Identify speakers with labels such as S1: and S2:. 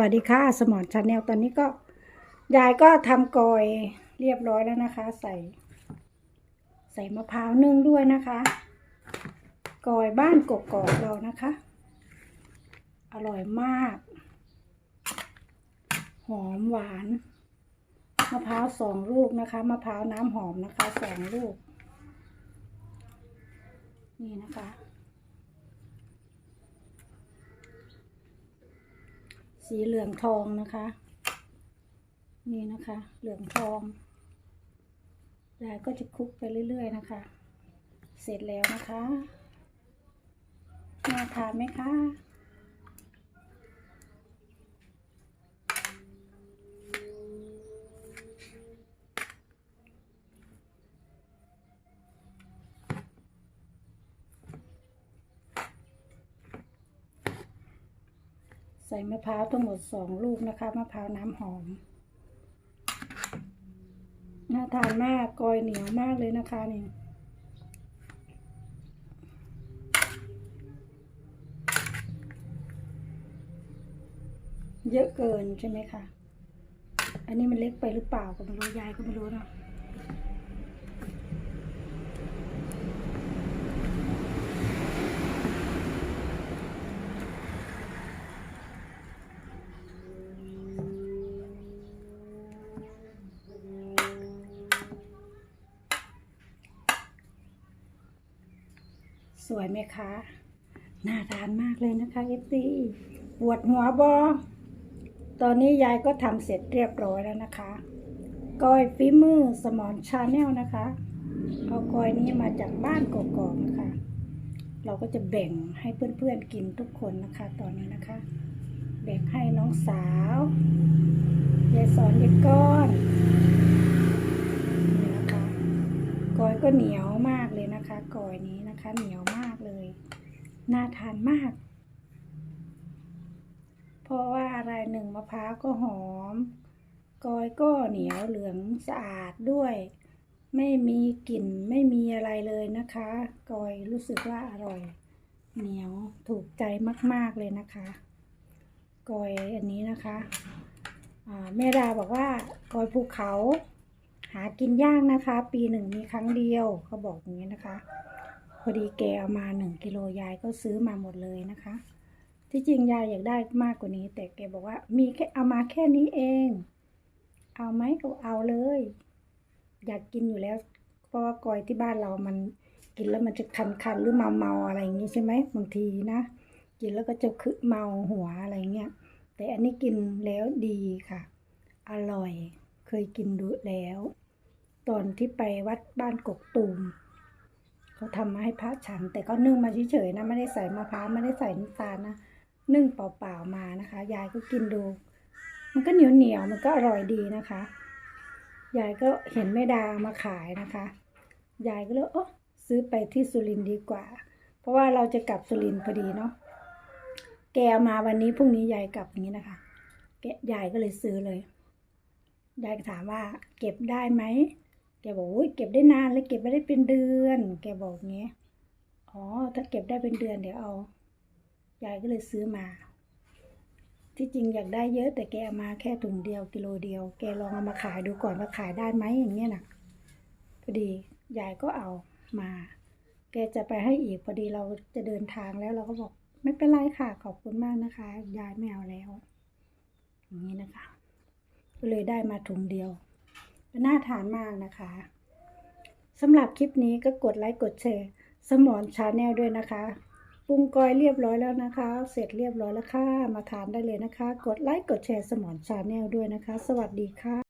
S1: วัสดีค่ะ สมอนชาแนลตอนนี้ก็ ยายก็ทำกอยเรียบร้อยแล้วนะคะ ใส่ ใส่มะพร้าวนึ่งด้วยนะคะ กอยบ้านกกอกเรานะคะ อร่อยมาก หอมหวานมะพร้าวสองลูกนะคะมะพร้าวน้ำหอมนะคะสองลูก นี่นะคะ สีเหลืองทองนะคะ นี่นะคะ เหลืองทองยายก็จะคลุกไปเรื่อย ๆ นะคะ เสร็จแล้วนะคะน่าทานไหมคะ ใส่มะพร้าวทั้งหมดสองลูกนะคะมะพร้าวน้ำหอมน่าทานมากกอยเหนียวมากเลยนะคะนี่เยอะเกินใช่ไหมคะ อันนี้มันเล็กไปหรือเปล่าก็ไม่รู้ยายก็ไม่รู้เนาะ สวยไหมคะ น่าทานมากเลยนะคะเอฟซีปวดหัวบอตอนนี้ยายก็ทำเสร็จเรียบร้อยแล้วนะคะก้อยฝีมือสมอนชาแนลนะคะ เอาก้อยนี้มาจากบ้านกอกๆนะคะ เราก็จะแบ่งให้เพื่อนๆกินทุกคนนะคะ ตอนนี้นะคะ แบ่งให้น้องสาวยายสอนยายก้อนนี่นะคะก้อยก็เหนียวมากเลย นะคะกอยนี้นะคะเหนียวมากเลย น่าทานมาก เพราะว่าอะไรหนึ่งมะพร้าวก็หอมกอยก็เหนียวเหลืองสะอาดด้วย ไม่มีกลิ่นไม่มีอะไรเลยนะคะกอยรู้สึกว่าอร่อย เหนียวถูกใจมาก ๆเลยนะคะกอยอันนี้นะคะแม่ดาบอกว่ากอยภูเขา หากินยากนะคะ ปีหนึ่งมีครั้งเดียวเขาบอกอย่างนี้นะคะ พอดีแกเอามาหนึ่งกิโลยายก็ซื้อมาหมดเลยนะคะ ที่จริงยายอยากได้มากกว่านี้ แต่แกบอกว่ามีแค่เอามาแค่นี้เอง เอาไหมก็เอาเลย อยากกินอยู่แล้ว เพราะว่ากอยที่บ้านเรามันกินแล้วมันจะคันๆหรือเมาเมาๆอะไรอย่างนี้ใช่ไหมบางทีนะกินแล้วก็จะคือเมาหัวอะไรเงี้ยแต่อันนี้กินแล้วดีค่ะ อร่อย เคยกินดูแล้ว ตอนที่ไปวัดบ้านกกตูมเขาทำมาให้พระฉัน แต่ก็นึ่งมาเฉยๆนะไม่ได้ใส่มะพร้าวไม่ได้ใส่น้ำตาลนะนึ่งเปล่าๆมานะคะ ยายก็กินดู มันก็เหนียวเหนียวๆมันก็อร่อยดีนะคะ ยายก็เห็นแม่ดามาขายนะคะ ยายก็เลยเออซื้อไปที่สุรินดีกว่า เพราะว่าเราจะกลับสุรินพอดีเนาะแกมาวันนี้พรุ่งนี้ยายกลับอย่างนี้นะคะแกยายก็เลยซื้อเลย ยายก็ถามว่า เก็บได้ไหมแกบอกโอ้ยเก็บได้นานเลยเก็บไม่ได้เป็นเดือน แกบอกงี้ยอ๋อถ้าเก็บได้เป็นเดือนเดี๋ยวเอายายก็เลยซื้อมา ที่จริงอยากได้เยอะ แต่แกเอามาแค่ถุงเดียวกิโลเดียว แกลองเอามาขายดูก่อนว่าขายได้ไหมอย่างเงี้ยนะพอดียายก็เอามา แกจะไปให้อีกพอดีเราจะเดินทางแล้วเราก็บอก ไม่เป็นไรค่ะขอบคุณมากนะคะ ยายไม่เอาแล้ว อย่างนี้นะคะ ก็เลยได้มาถุงเดียว น่าทานมากนะคะสำหรับคลิปนี้ก็กดไลค์กดแชร์สมอนชาแนลด้วยนะคะปรุงกอยเรียบร้อยแล้วนะคะ เสร็จเรียบร้อยแล้วค่ะ มาทานได้เลยนะคะ กดไลค์กดแชร์สมอนชาแนลด้วยนะคะ สวัสดีค่ะ